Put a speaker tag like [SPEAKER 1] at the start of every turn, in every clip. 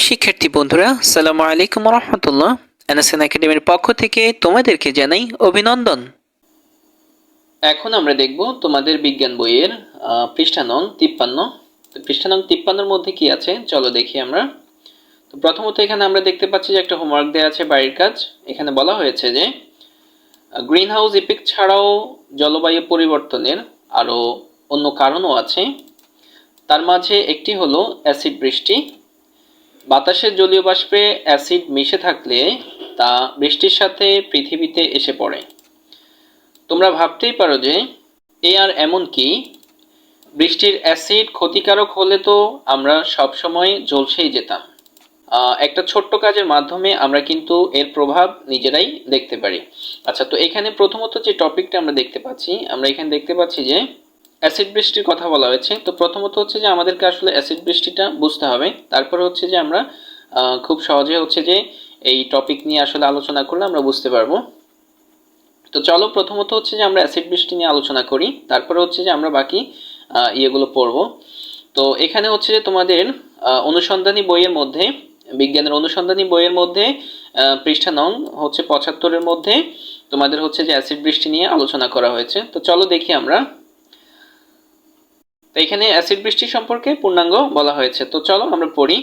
[SPEAKER 1] প্রিয় শিক্ষার্থী বন্ধুরা সালামু আলাইকুম রহমতুল্লাহ এনএসএন একাডেমির পক্ষ থেকে তোমাদেরকে জানাই অভিনন্দন। এখন আমরা দেখব তোমাদের বিজ্ঞান বইয়ের আহ, পৃষ্ঠা নং তিপ্পান্ন। তো তিপ্পান্নর মধ্যে কি আছে? চলো দেখি আমরা। তো প্রথমত এখানে আমরা দেখতে পাচ্ছি যে একটা হোমওয়ার্ক দেওয়া আছে বাড়ির কাজ। এখানে বলা হয়েছে যে গ্রিন হাউস ইফেক্ট ছাড়াও জলবায়ু পরিবর্তনের আরও অন্য কারণও আছে। তার মাঝে একটি হলো অ্যাসিড বৃষ্টি। বাতাসের জলীয় বাষ্পে অ্যাসিড মিশে থাকলে তা বৃষ্টির সাথে পৃথিবীতে এসে পড়ে। তোমরা ভাবতেই পারো যে, এ আর এমন কি? বৃষ্টির অ্যাসিড ক্ষতিকারক হলে তো আমরা সবসময় ঝলসেই যেতাম। একটা ছোট্ট কাজের মাধ্যমে আমরা কিন্তু এর প্রভাব নিজেরাই দেখতে পারি। আচ্ছা তো এখানে প্রথমত যে টপিকটা আমরা দেখতে পাচ্ছি, আমরা এখানে দেখতে পাচ্ছি যে অ্যাসিড বৃষ্টির কথা বলা হয়েছে। তো প্রথমত হচ্ছে যে আমাদেরকে আসলে অ্যাসিড বৃষ্টিটা বুঝতে হবে। তারপরে হচ্ছে যে আমরা খুব সহজে হচ্ছে যে এই টপিক নিয়ে আসলে আলোচনা করলে আমরা বুঝতে পারব। তো চলো প্রথমত হচ্ছে যে আমরা অ্যাসিড বৃষ্টি নিয়ে আলোচনা করি। তারপরে হচ্ছে যে আমরা বাকি ইয়েগুলো পড়ব। তো এখানে হচ্ছে যে তোমাদের অনুসন্ধানী বইয়ের মধ্যে, বিজ্ঞানের অনুসন্ধানী বইয়ের মধ্যে পৃষ্ঠা নং হচ্ছে পঁচাত্তরের মধ্যে তোমাদের হচ্ছে যে অ্যাসিড বৃষ্টি নিয়ে আলোচনা করা হয়েছে। তো চলো দেখি আমরা। তো এখানে অ্যাসিড বৃষ্টি সম্পর্কে পূর্ণাঙ্গ বলা হয়েছে। তো চলো আমরা পড়ি।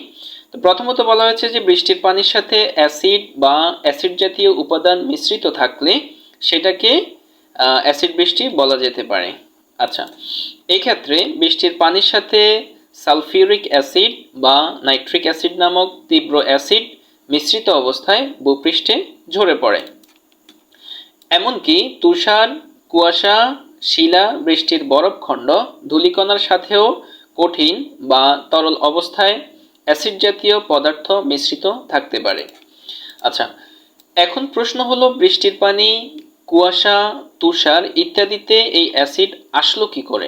[SPEAKER 1] তো প্রথমত বলা হয়েছে যে বৃষ্টির পানির সাথে অ্যাসিড বা অ্যাসিড জাতীয় উপাদান মিশ্রিত থাকলে সেটাকে অ্যাসিড বৃষ্টি বলা যেতে পারে। আচ্ছা এই ক্ষেত্রে বৃষ্টির পানির সাথে সালফিউরিক অ্যাসিড বা নাইট্রিক অ্যাসিড নামক তীব্র অ্যাসিড মিশ্রিত অবস্থায় ভূপৃষ্ঠে ঝরে পড়ে। এমনকি তুষার, কুয়াশা শিলা বৃষ্টির বরফখণ্ড ধূলিকণার সাথেও কঠিন বা তরল অবস্থায় অ্যাসিড জাতীয় পদার্থ মিশ্রিত থাকতে পারে। আচ্ছা এখন প্রশ্ন হলো, বৃষ্টির পানি, কুয়াশা, তুষার ইত্যাদিতে এই অ্যাসিড আসলো কি করে?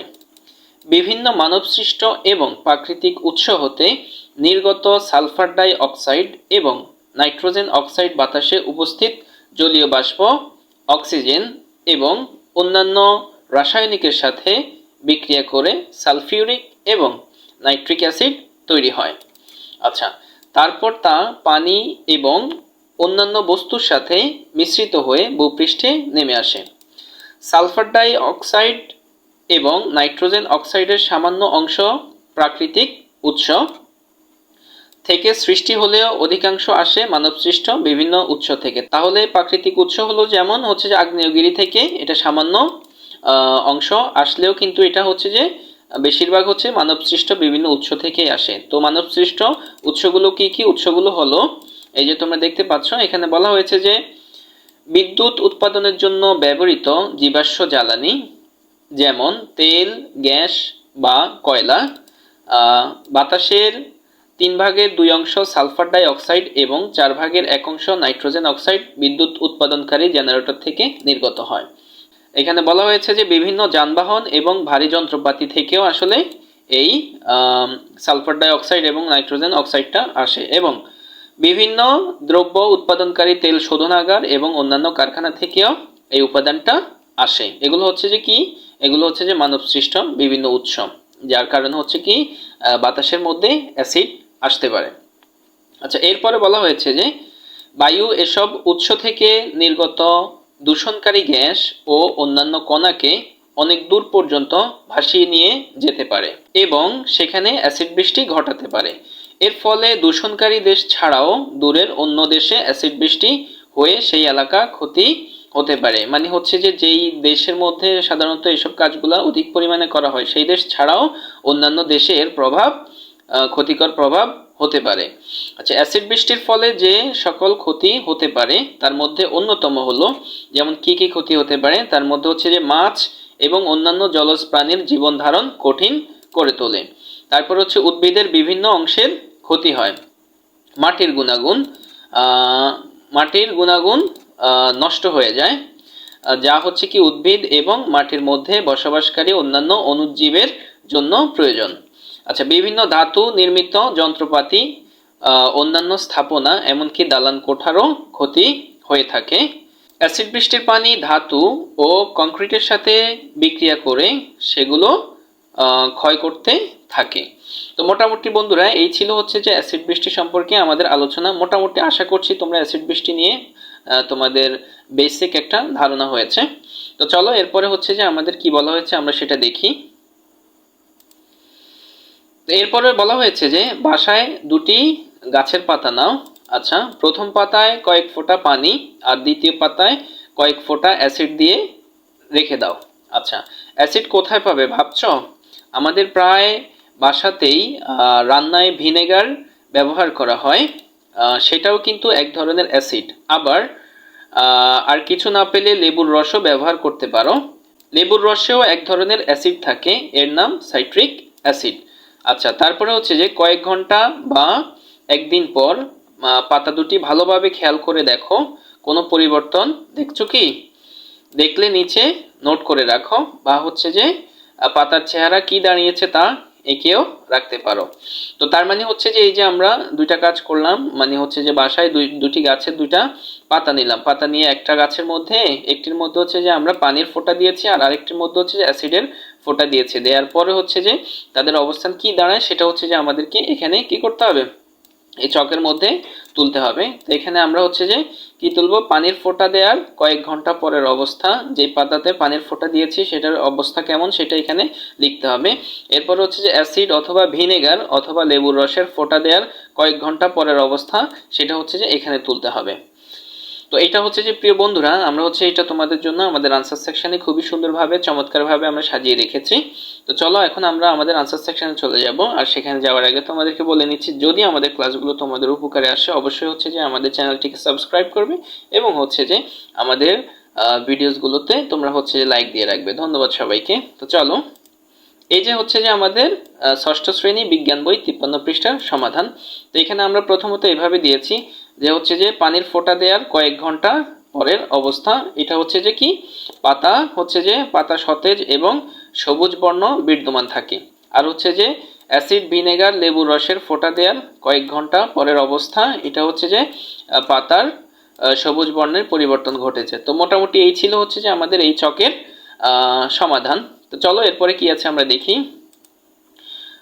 [SPEAKER 1] বিভিন্ন মানবসৃষ্ট এবং প্রাকৃতিক উৎস হতে নির্গত সালফার ডাই অক্সাইড এবং নাইট্রোজেন অক্সাইড বাতাসে উপস্থিত জলীয় বাষ্প, অক্সিজেন এবং অন্যান্য রাসায়নিকের সাথে বিক্রিয়া করে সালফিউরিক এবং নাইট্রিক অ্যাসিড তৈরি হয়। আচ্ছা তারপর তা পানি এবং অন্যান্য বস্তুর সাথে মিশ্রিত হয়ে ভূপৃষ্ঠে নেমে আসে। সালফার ডাই অক্সাইড এবং নাইট্রোজেন অক্সাইডের সামান্য অংশ প্রাকৃতিক উৎস থেকে সৃষ্টি হলেও অধিকাংশ আসে মানবসৃষ্ট বিভিন্ন উৎস থেকে। তাহলে প্রাকৃতিক উৎস হলো যেমন হচ্ছে যে আগ্নেয়গিরি থেকে এটা সামান্য অংশ। আসলেও কিন্তু এটা হচ্ছে যে, বেশিরভাগ হচ্ছে মানবসৃষ্ট বিভিন্ন উৎস থেকেই আসে। তো মানবসৃষ্ট উৎসগুলো কি কি? উৎসগুলো হলো, এই যে তোমরা দেখতে পাচ্ছ, এখানে বলা হয়েছে যে, বিদ্যুৎ উৎপাদনের জন্য ব্যবহৃত জীবাশ্ম জ্বালানি, যেমন তেল, গ্যাস বা কয়লা বাতাসের তিন ভাগের দুই অংশ সালফার ডাই অক্সাইড এবং চার ভাগের এক অংশ নাইট্রোজেন অক্সাইড বিদ্যুৎ উৎপাদনকারী জেনারেটর থেকে নির্গত হয়। এখানে বলা হয়েছে যে বিভিন্ন যানবাহন এবং ভারী যন্ত্রপাতি থেকেও আসলে এই সালফার ডাই অক্সাইড এবং নাইট্রোজেন অক্সাইডটা আসে এবং বিভিন্ন দ্রব্য উৎপাদনকারী তেল শোধনাগার এবং অন্যান্য কারখানা থেকেও এই উপাদানটা আসে। এগুলো হচ্ছে যে কি? এগুলো হচ্ছে যে মানবসৃষ্ট বিভিন্ন উৎস, যার কারণে হচ্ছে কি বাতাসের মধ্যে অ্যাসিড আসতে পারে। আচ্ছা এরপরে বলা হয়েছে যে বায়ু এসব উৎস থেকে নির্গত দূষণকারী গ্যাস ও অন্যান্য কণাকে অনেক দূর পর্যন্ত ভাসিয়ে নিয়ে যেতে পারে এবং সেখানে অ্যাসিড বৃষ্টি ঘটাতে পারে। এর ফলে দূষণকারী দেশ ছাড়াও দূরের অন্য দেশে অ্যাসিড বৃষ্টি হয়ে সেই এলাকা ক্ষতি হতে পারে। মানে হচ্ছে যে, যেই দেশের মধ্যে সাধারণত এসব কাজগুলো অধিক পরিমাণে করা হয়, সেই দেশ ছাড়াও অন্যান্য দেশে এর প্রভাব ক্ষতিকর প্রভাব হতে পারে। আচ্ছা অ্যাসিড বৃষ্টির ফলে যে সকল ক্ষতি হতে পারে, তার মধ্যে অন্যতম হলো, যেমন কি কি ক্ষতি হতে পারে, তার মধ্যে হচ্ছে যে মাছ এবং অন্যান্য জলজ প্রাণীর জীবন ধারণ কঠিন করে তোলে। তারপর হচ্ছে উদ্ভিদের বিভিন্ন অংশের ক্ষতি হয়। মাটির গুণাগুণ মাটির গুণাগুণ নষ্ট হয়ে যায়। যা হচ্ছে কি উদ্ভিদ এবং মাটির মধ্যে বসবাসকারী অন্যান্য অনুজীবের জন্য প্রয়োজন। আচ্ছা বিভিন্ন ধাতু নির্মিত যন্ত্রপাতি অন্যান্য স্থাপনা, এমনকি দালান কোঠারও ক্ষতি হয়ে থাকে। অ্যাসিড বৃষ্টির পানি, ধাতু ও কংক্রিটের সাথে বিক্রিয়া করে সেগুলো ক্ষয় করতে থাকে। তো মোটামুটি বন্ধুরা, এই ছিল হচ্ছে যে অ্যাসিড বৃষ্টি সম্পর্কে আমাদের আলোচনা। মোটামুটি আশা করছি তোমরা অ্যাসিড বৃষ্টি নিয়ে তোমাদের বেসিক একটা ধারণা হয়েছে। তো চলো, এরপরে হচ্ছে যে আমাদের কি বলা হয়েছে, আমরা সেটা দেখি। এরপরে বলা হয়েছে যে বাসায় দুটি গাছের পাতা নাও। আচ্ছা প্রথম পাতায় কয়েক ফোঁটা পানি আর দ্বিতীয় পাতায় কয়েক ফোঁটা অ্যাসিড দিয়ে রেখে দাও। আচ্ছা অ্যাসিড কোথায় পাবে ভাবছ? আমাদের প্রায় বাসাতেই রান্নায় ভিনেগার ব্যবহার করা হয়। সেটাও কিন্তু এক ধরনের অ্যাসিড। আবার আর কিছু না পেলে লেবুর রসও ব্যবহার করতে পারো। লেবুর রসেও এক ধরনের অ্যাসিড থাকে। এর নাম সাইট্রিক অ্যাসিড। আচ্ছা তারপরে হচ্ছে যে কয়েক ঘণ্টা বা একদিন পর পাতা দুটি ভালোভাবে খেয়াল করে দেখো, কোনো পরিবর্তন দেখছ কি? দেখলে নিচে নোট করে রাখো, বা হচ্ছে যে পাতার চেহারা কি দাঁড়িয়েছে তা এঁকেও রাখতে পারো। তো তার মানে হচ্ছে যে এই যে আমরা দুইটা কাজ করলাম মানে হচ্ছে যে বাসায় দুই, দুটি গাছের দুইটা পাতা নিলাম। পাতা নিয়ে একটা গাছের মধ্যে, একটির মধ্যে হচ্ছে যে আমরা পানির ফোঁটা দিয়েছি, আর আরেকটির মধ্যে হচ্ছে যে অ্যাসিডের ফোঁটা দিয়েছে। দেওয়ার পরে হচ্ছে যে তাদের অবস্থান কি দাঁড়ায় সেটা হচ্ছে যে আমাদেরকে এখানে কি করতে হবে? এই চকের মধ্যে তুলতে হবে। তো এখানে আমরা হচ্ছে যে কি তুলবো? পানির ফোঁটা দেওয়ার কয়েক ঘণ্টা পরের অবস্থা। যে পাতাতে পানির ফোঁটা দিয়েছি সেটার অবস্থা কেমন সেটা এখানে লিখতে হবে। এরপর হচ্ছে যে অ্যাসিড অথবা ভিনেগার অথবা লেবুর রসের ফোঁটা দেওয়ার কয়েক ঘণ্টা পরের অবস্থা সেটা হচ্ছে যে এখানে তুলতে হবে। তো এটা হচ্ছে যে প্রিয় বন্ধুরা, আমরা হচ্ছে এটা তোমাদের জন্য আমাদের আনসার সেকশনে খুবই সুন্দরভাবে, চমৎকারভাবে আমরা সাজিয়ে রেখেছি। তো চলো এখন আমরা আমাদের আনসার সেকশনে চলে যাব, আর সেখানে যাওয়ার আগে তোমাদেরকে বলে নিচ্ছি, যদি আমাদের ক্লাসগুলো তোমাদের উপকারে আসে, অবশ্যই হচ্ছে যে আমাদের চ্যানেলটিকে সাবস্ক্রাইব করবে এবং হচ্ছে যে আমাদের ভিডিওসগুলোতে তোমরা হচ্ছে যে লাইক দিয়ে রাখবে। ধন্যবাদ সবাইকে। তো চলো, এই যে হচ্ছে যে আমাদের ষষ্ঠ শ্রেণি বিজ্ঞান বই তিপ্পান্ন পৃষ্ঠার সমাধান। তো এখানে আমরা প্রথমত এভাবে দিয়েছি যে হচ্ছে যে পানির ফোঁটা দেওয়ার কয়েক ঘণ্টা পরের অবস্থা। এটা হচ্ছে যে কি? পাতা হচ্ছে যে পাতা সতেজ এবং সবুজ বর্ণ বিদ্যমান থাকে। আর হচ্ছে যে অ্যাসিড, ভিনেগার, লেবুর রসের ফোঁটা দেওয়ার কয়েক ঘণ্টা পরের অবস্থা। এটা হচ্ছে যে পাতার সবুজ বর্ণের পরিবর্তন ঘটেছে। তো মোটামুটি এই ছিল হচ্ছে যে আমাদের এই চকের সমাধান। তো চলো এরপরে কি আছে আমরা দেখি।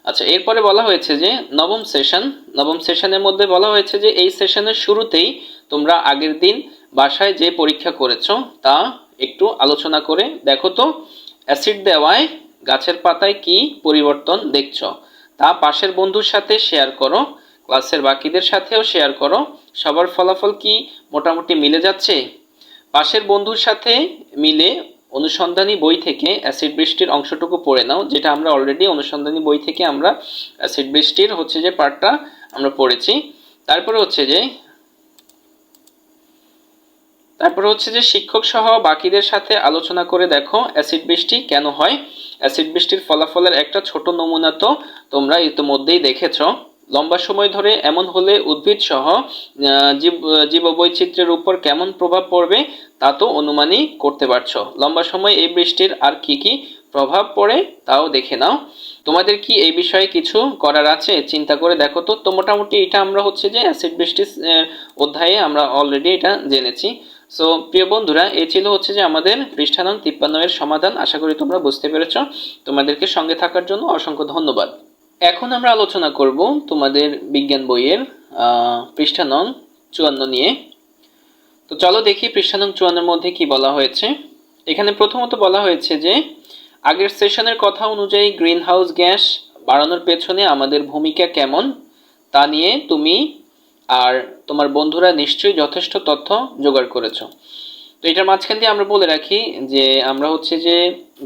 [SPEAKER 1] আচ্ছা এরপরে বলা হয়েছে যে নবম সেশন, নবম সেশনের মধ্যে বলা হয়েছে যে এই সেশনের শুরুতেই তোমরা আগের দিন বাসায় যে পরীক্ষা করেছ তা একটু আলোচনা করে দেখো তো, অ্যাসিড দেওয়ায় গাছের পাতায় কি পরিবর্তন দেখছ? তা পাশের বন্ধুর সাথে শেয়ার করো, ক্লাসের বাকিদের সাথেও শেয়ার করো, সবার ফলাফল কি মোটামুটি মিলে যাচ্ছে? পাশের বন্ধুর সাথে মিলে অনুসন্ধানী বই থেকে অ্যাসিড বৃষ্টির অংশটুকু পড়ে নাও, যেটা আমরা অলরেডি অনুসন্ধানী বই থেকে আমরা অ্যাসিড বৃষ্টির হচ্ছে যে পার্টটা আমরা পড়েছি। তারপরে হচ্ছে যে, তারপরে হচ্ছে যে শিক্ষক সহ বাকিদের সাথে আলোচনা করে দেখো অ্যাসিড বৃষ্টি কেন হয়। অ্যাসিড বৃষ্টির ফলাফলের একটা ছোট নমুনা তো তোমরা ইতিমধ্যেই দেখেছ। লম্বা সময় ধরে এমন হলে উদ্ভিদ সহ জীব, জীববৈচিত্র্যের উপর কেমন প্রভাব পড়বে তা তো অনুমানই করতে পারছ। লম্বা সময় এই বৃষ্টির আর কি কি প্রভাব পড়ে তাও দেখে নাও। তোমাদের কি এই বিষয়ে কিছু করার আছে? চিন্তা করে দেখো তো। তো মোটামুটি এটা আমরা হচ্ছে যে অ্যাসিড বৃষ্টির অধ্যায়ে আমরা অলরেডি এটা জেনেছি। সো প্রিয় বন্ধুরা, এ ছিল হচ্ছে যে আমাদের পৃষ্ঠানং তিপ্পান্ন এর সমাধান। আশা করি তোমরা বুঝতে পেরেছ। তোমাদেরকে সঙ্গে থাকার জন্য অসংখ্য ধন্যবাদ। এখন আমরা আলোচনা করব তোমাদের বিজ্ঞান বইয়ের পৃষ্ঠা নং চুয়ান্ন নিয়ে। তো চলো দেখি পৃষ্ঠা নং চুয়ান্নের মধ্যে কি বলা হয়েছে। এখানে প্রথমত বলা হয়েছে যে, আগের সেশনের কথা অনুযায়ী গ্রিন হাউস গ্যাস বাড়ানোর পেছনে আমাদের ভূমিকা কেমন তা নিয়ে তুমি আর তোমার বন্ধুরা নিশ্চয়ই যথেষ্ট তথ্য জোগাড় করেছ। তো এটার মাঝখান দিয়ে আমরা বলে রাখি যে, আমরা হচ্ছে যে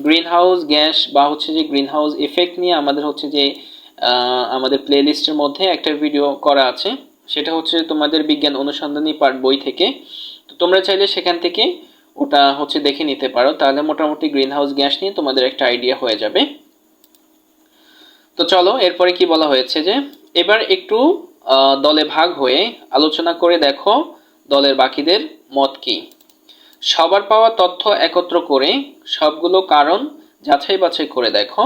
[SPEAKER 1] গ্রিন হাউস গ্যাস বা হচ্ছে যে গ্রিন হাউস এফেক্ট নিয়ে আমাদের হচ্ছে যে আমাদের প্লে লিস্টের মধ্যে একটা ভিডিও করা আছে। সেটা হচ্ছে তোমাদের বিজ্ঞান অনুসন্ধানী পার্ট বই থেকে। তো তোমরা চাইলে সেখান থেকে ওটা হচ্ছে দেখে নিতে পারো। তাহলে মোটামুটি গ্রিন হাউস গ্যাস নিয়ে তোমাদের একটা আইডিয়া হয়ে যাবে। তো চলো, এরপরে কি বলা হয়েছে যে, এবার একটু দলে ভাগ হয়ে আলোচনা করে দেখো দলের বাকিদের মত কি। সবার পাওয়া তথ্য একত্র করে সবগুলো কারণ যাচাই বাছাই করে দেখো।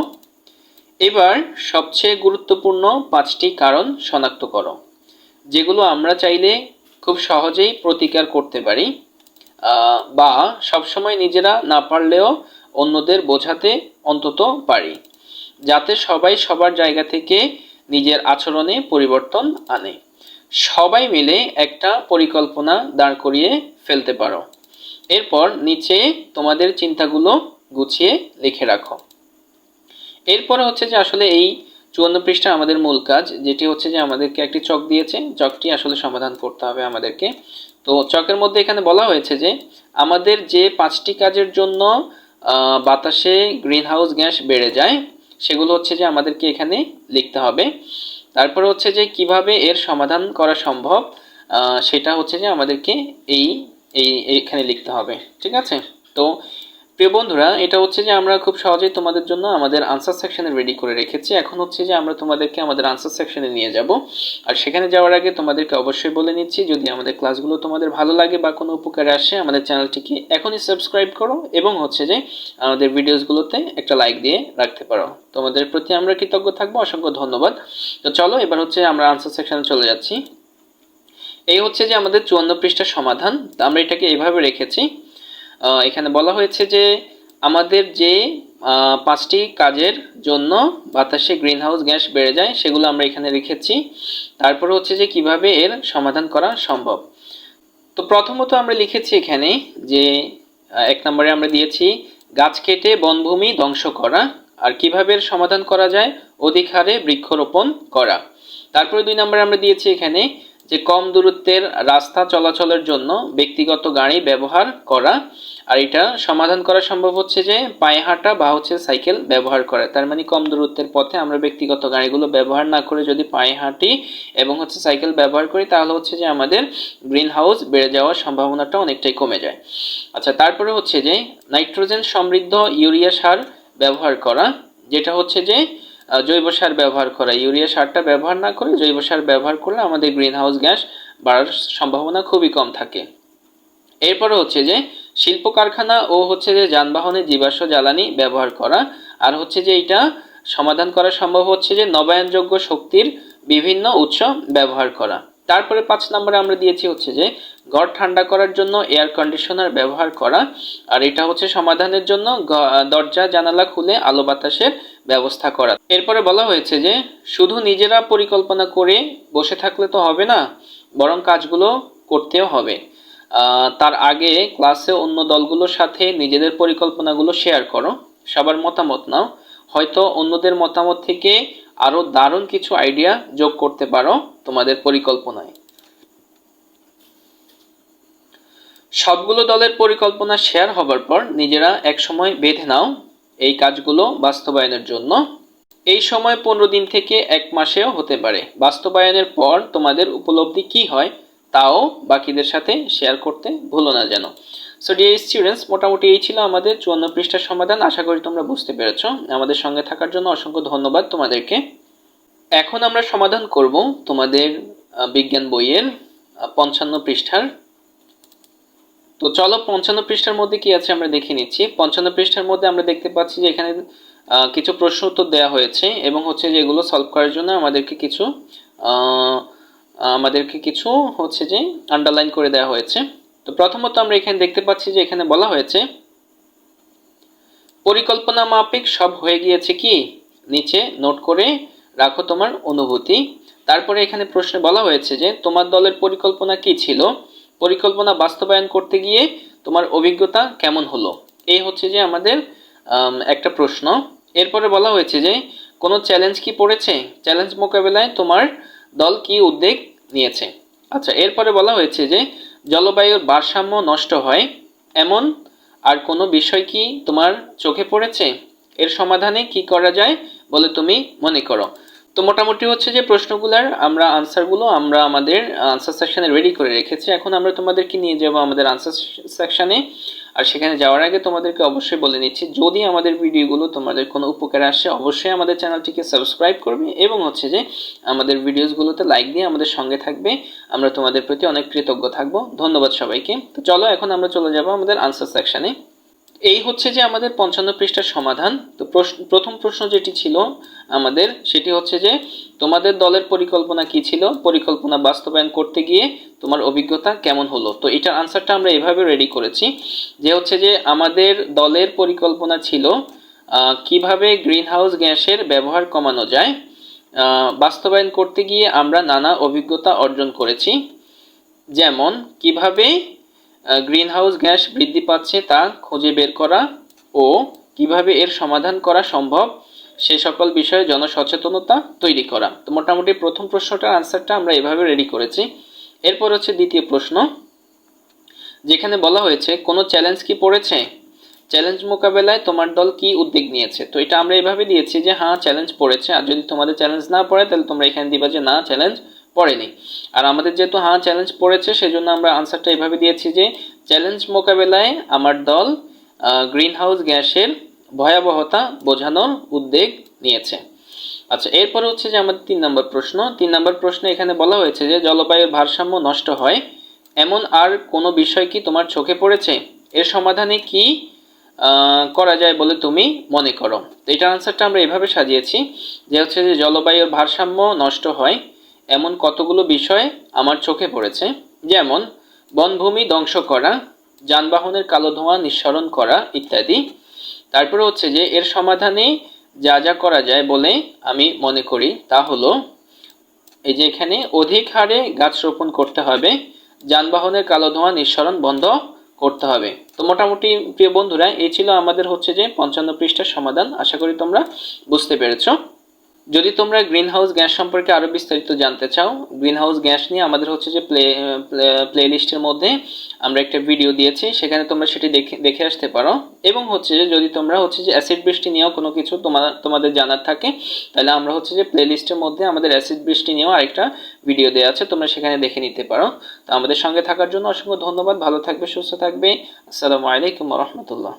[SPEAKER 1] এবার সবচেয়ে গুরুত্বপূর্ণ পাঁচটি কারণ শনাক্ত করো, যেগুলো আমরা চাইলে খুব সহজেই প্রতিকার করতে পারি বা সবসময় নিজেরা না পারলেও অন্যদের বোঝাতে অন্তত পারি, যাতে সবাই সবার জায়গা থেকে নিজের আচরণে পরিবর্তন আনে। সবাই মিলে একটা পরিকল্পনা দাঁড় করিয়ে ফেলতে পারো। এরপর নিচে তোমাদের চিন্তাগুলো গুছিয়ে লিখে রাখো। এরপরে হচ্ছে যে আসলে এই চুয়ান্ন পৃষ্ঠা আমাদের মূল কাজ, যেটি হচ্ছে যে আমাদেরকে একটি চক দিয়েছে। চকটি আসলে সমাধান করতে হবে আমাদেরকে। তো চকের মধ্যে এখানে বলা হয়েছে যে, আমাদের যে পাঁচটি কাজের জন্য বাতাসে গ্রিন হাউস গ্যাস বেড়ে যায়, সেগুলো হচ্ছে যে আমাদেরকে এখানে লিখতে হবে। তারপরে হচ্ছে যে কীভাবে এর সমাধান করা সম্ভব সেটা হচ্ছে যে আমাদেরকে এই এই এইখানে লিখতে হবে। ঠিক আছে? তো প্রিয় বন্ধুরা, এটা হচ্ছে যে আমরা খুব সহজেই তোমাদের জন্য আমাদের আনসার সেকশনে রেডি করে রেখেছি। এখন হচ্ছে যে আমরা তোমাদেরকে আমাদের আনসার সেকশনে নিয়ে যাব। আর সেখানে যাওয়ার আগে তোমাদেরকে অবশ্যই বলে নিচ্ছি, যদি আমাদের ক্লাসগুলো তোমাদের ভালো লাগে বা কোনো উপকারে আসে, আমাদের চ্যানেলটিকে এখনই সাবস্ক্রাইব করো এবং হচ্ছে যে আমাদের ভিডিওসগুলোতে একটা লাইক দিয়ে রাখতে পারো। তোমাদের প্রতি আমরা কৃতজ্ঞ থাকব, অসংখ্য ধন্যবাদ। তো চলো, এবার হচ্ছে আমরা আনসার সেকশনে চলে যাচ্ছি। এই হচ্ছে যে আমাদের চুয়ান্ন পৃষ্ঠার সমাধান। আমরা এটাকে এইভাবে রেখেছি। এখানে বলা হয়েছে যে আমাদের যে পাঁচটি কাজের জন্য বাতাসে গ্রিনহাউস গ্যাস বেড়ে যায়, সেগুলো আমরা এখানে রেখেছি। তারপরে হচ্ছে যে কীভাবে এর সমাধান করা সম্ভব। তো প্রথমত আমরা লিখেছি এখানে যে এক নম্বরে আমরা দিয়েছি, গাছ কেটে বনভূমি ধ্বংস করা, আর কীভাবে এর সমাধান করা যায়, অধিক হারে বৃক্ষরোপণ করা। তারপরে দুই নম্বরে আমরা দিয়েছি এখানে যে কম দূরত্বের রাস্তা চলাচলের জন্য ব্যক্তিগত গাড়ি ব্যবহার করা, আর এটা সমাধান করা সম্ভব হচ্ছে যে পায়ে হাঁটা বা হচ্ছে সাইকেল ব্যবহার করা। তার মানে কম দূরত্বের পথে আমরা ব্যক্তিগত গাড়িগুলো ব্যবহার না করে যদি পায়ে হাঁটি এবং হচ্ছে সাইকেল ব্যবহার করি, তাহলে হচ্ছে যে আমাদের গ্রিন হাউস বেড়ে যাওয়ার সম্ভাবনাটা অনেকটাই কমে যায়। আচ্ছা তারপরে হচ্ছে যে নাইট্রোজেন সমৃদ্ধ ইউরিয়া সার ব্যবহার করা, যেটা হচ্ছে যে জৈব সার ব্যবহার করা, ইউরিয়া সারটা ব্যবহার না করে জৈব সার ব্যবহার করলে আমাদের গ্রিন হাউস গ্যাস বাড়ার সম্ভাবনা খুবই কম থাকে। এরপরে হচ্ছে যে, শিল্প কারখানা ও হচ্ছে যে যানবাহনে জীবাশ্ম জ্বালানি ব্যবহার করা, আর হচ্ছে যে এটা সমাধান করা সম্ভব হচ্ছে যে নবায়নযোগ্য শক্তির বিভিন্ন উৎস ব্যবহার করা। তারপরে পাঁচ নম্বরে আমরা দিয়েছি হচ্ছে যে, ঘর ঠান্ডা করার জন্য এয়ার কন্ডিশনার ব্যবহার করা, আর এটা হচ্ছে সমাধানের জন্য দরজা, জানালা খুলে আলো বাতাসের ব্যবস্থা করা। এরপরে বলা হয়েছে যে, শুধু নিজেরা পরিকল্পনা করে বসে থাকলে তো হবে না, বরং কাজগুলো করতেও হবে। তার আগে ক্লাসে অন্য দলগুলোর সাথে নিজেদের পরিকল্পনাগুলো শেয়ার করো, সবার মতামত নাও। হয়তো অন্যদের মতামত থেকে আরও দারুণ কিছু আইডিয়া যোগ করতে পারো তোমাদের পরিকল্পনায়। সবগুলো দলের পরিকল্পনা শেয়ার হবার পর নিজেরা একসময় বেঁধে নাও এই কাজগুলো বাস্তবায়নের জন্য। এই সময় পনেরো দিন থেকে এক মাসেও হতে পারে। বাস্তবায়নের পর তোমাদের উপলব্ধি কি হয়, তাও বাকিদের সাথে শেয়ার করতে ভুলো না যেন। সো ডিয়ার স্টুডেন্টস মোটামুটি এই ছিল আমাদের চুয়ান্ন পৃষ্ঠার সমাধান। আশা করি তোমরা বুঝতে পেরেছ। আমাদের সঙ্গে থাকার জন্য অসংখ্য ধন্যবাদ তোমাদেরকে। এখন আমরা সমাধান করব তোমাদের বিজ্ঞান বইয়ের পঞ্চান্ন পৃষ্ঠার তো চলো পঞ্চান্ন পৃষ্ঠার মধ্যে কি আছে আমরা দেখে নিচ্ছি। পঞ্চান্ন পৃষ্ঠার মধ্যে আমরা দেখতে পাচ্ছি যে এখানে কিছু প্রশ্ন উত্তর দেওয়া হয়েছে এবং হচ্ছে যে এগুলো সলভ করার জন্য আমাদেরকে কিছু আমাদেরকে কিছু হচ্ছে যে আন্ডারলাইন করে দেওয়া হয়েছে। তো প্রথমত আমরা এখানে দেখতে পাচ্ছি যে এখানে বলা হয়েছে, পরিকল্পনা মাফিক সব হয়ে গিয়েছে কি? নিচে নোট করে রাখো তোমার অনুভূতি। তারপরে এখানে প্রশ্নে বলা হয়েছে যে, তোমার দলের পরিকল্পনা কি ছিল? পরিকল্পনা বাস্তবায়ন করতে গিয়ে তোমার অভিজ্ঞতা কেমন হলো? এই হচ্ছে যে আমাদের একটা প্রশ্ন। এরপরে বলা হয়েছে যে, কোনো চ্যালেঞ্জ কি পড়েছে? চ্যালেঞ্জ মোকাবেলায় তোমার দল কি উদ্যোগ নিয়েছে? আচ্ছা এরপরে বলা হয়েছে যে, জলবায়ুর ভারসাম্য নষ্ট হয়, এমন আর কোনো বিষয় কি তোমার চোখে পড়েছে? এর সমাধানে কি করা যায় বলে তুমি মনে করো? তো মোটামুটি হচ্ছে যে প্রশ্নগুলোর আমরা আনসারগুলো আমরা আমাদের আনসার সেকশনে রেডি করে রেখেছি। এখন আমরা তোমাদেরকে নিয়ে যাব আমাদের আনসার সেকশনে আর সেখানে যাওয়ার আগে তোমাদেরকে অবশ্যই বলে নিচ্ছি, যদি আমাদের ভিডিওগুলো তোমাদের কোনো উপকারে আসে, অবশ্যই আমাদের চ্যানেলটিকে সাবস্ক্রাইব করবে এবং হচ্ছে যে আমাদের ভিডিওসগুলোতে লাইক দিয়ে আমাদের সঙ্গে থাকবে। আমরা তোমাদের প্রতি অনেক কৃতজ্ঞ থাকব। ধন্যবাদ সবাইকে। তো চলো এখন আমরা চলে যাব আমাদের আনসার সেকশনে এই হচ্ছে যে আমাদের পঞ্চান্ন পৃষ্ঠার সমাধান। তো প্রথম প্রশ্ন যেটি ছিল আমাদের, সেটি হচ্ছে যে, তোমাদের দলের পরিকল্পনা কি ছিল? পরিকল্পনা বাস্তবায়ন করতে গিয়ে তোমার অভিজ্ঞতা কেমন হলো? তো এটার আনসারটা আমরা এভাবে রেডি করেছি, যে হচ্ছে যে আমাদের দলের পরিকল্পনা ছিল কীভাবে গ্রিনহাউস গ্যাসের ব্যবহার কমানো যায় বাস্তবায়ন করতে গিয়ে আমরা নানা অভিজ্ঞতা অর্জন করেছি। যেমন, কীভাবে গ্রিনহাউস গ্যাস বৃদ্ধি পাচ্ছে তা খুঁজে বের করা ও কীভাবে এর সমাধান করা সম্ভব, সে সকল বিষয়ে জনসচেতনতা তৈরি করা। তো মোটামুটি প্রথম প্রশ্নটার আনসারটা আমরা এভাবে রেডি করেছি। এরপর হচ্ছে দ্বিতীয় প্রশ্ন, যেখানে বলা হয়েছে, কোনো চ্যালেঞ্জ কি পড়েছে? চ্যালেঞ্জ মোকাবেলায় তোমার দল কি উদ্যোগ নিয়েছে? তো এটা আমরা এভাবে দিয়েছি যে হ্যাঁ চ্যালেঞ্জ পড়েছে। আর যদি তোমাদের চ্যালেঞ্জ না পড়ে, তাহলে তোমরা এখানে দিবা যে, না চ্যালেঞ্জ পড়েনি। আর আমাদের যেহেতু হ্যাঁ চ্যালেঞ্জ পড়েছে, সেজন্য আমরা আনসারটা এভাবে দিয়েছি যে চ্যালেঞ্জ মোকাবেলায় আমার দল গ্রিন হাউস গ্যাসের ভয়াবহতা বোঝানোর উদ্যোগ নিয়েছে। আচ্ছা এরপরে হচ্ছে যে আমাদের তিন নম্বর প্রশ্ন। তিন নম্বর প্রশ্নে এখানে বলা হয়েছে যে, জলবায়ুর ভারসাম্য নষ্ট হয়। এমন আর কোনো বিষয় কি তোমার চোখে পড়েছে? এর সমাধানে কি করা যায় বলে তুমি মনে করো? এটার আনসারটা আমরা এভাবে সাজিয়েছি যে হচ্ছে যে, জলবায়ুর ভারসাম্য নষ্ট হয়। এমন কতগুলো বিষয় আমার চোখে পড়েছে? যেমন, বনভূমি ধ্বংস করা, যানবাহনের কালো ধোঁয়া নিঃসরণ করা ইত্যাদি। তারপরে হচ্ছে যে, এর সমাধানে যা যা করা যায় বলে আমি মনে করি তা হলো, এই যে এখানে অধিক হারে গাছ রোপণ করতে হবে, যানবাহনের কালো ধোঁয়া নিঃসরণ বন্ধ করতে হবে। তো মোটামুটি প্রিয় বন্ধুরা, এই ছিল আমাদের হচ্ছে যে পঞ্চান্ন পৃষ্ঠার সমাধান। আশা করি তোমরা বুঝতে পেরেছ। যদি তোমরা গ্রিন হাউস গ্যাস সম্পর্কে আরও বিস্তারিত জানতে চাও গ্রিন হাউস গ্যাস নিয়ে আমাদের হচ্ছে যে প্লে প্লে লিস্টের মধ্যে আমরা একটা ভিডিও দিয়েছি, সেখানে তোমরা সেটি দেখে দেখে আসতে পারো। এবং হচ্ছে যে যদি তোমরা হচ্ছে যে অ্যাসিড বৃষ্টি নিয়েও কোনো কিছু তোমার তোমাদের জানার থাকে, তাহলে আমরা হচ্ছে যে প্লে লিস্টের মধ্যে আমাদের অ্যাসিড বৃষ্টি নিয়েও আরেকটা ভিডিও দেওয়া আছে, তোমরা সেখানে দেখে নিতে পারো। তো আমাদের সঙ্গে থাকার জন্য অসংখ্য ধন্যবাদ, ভালো থাকবে, সুস্থ থাকবে। আসসালামু আলাইকুম রহমতুল্লাহ।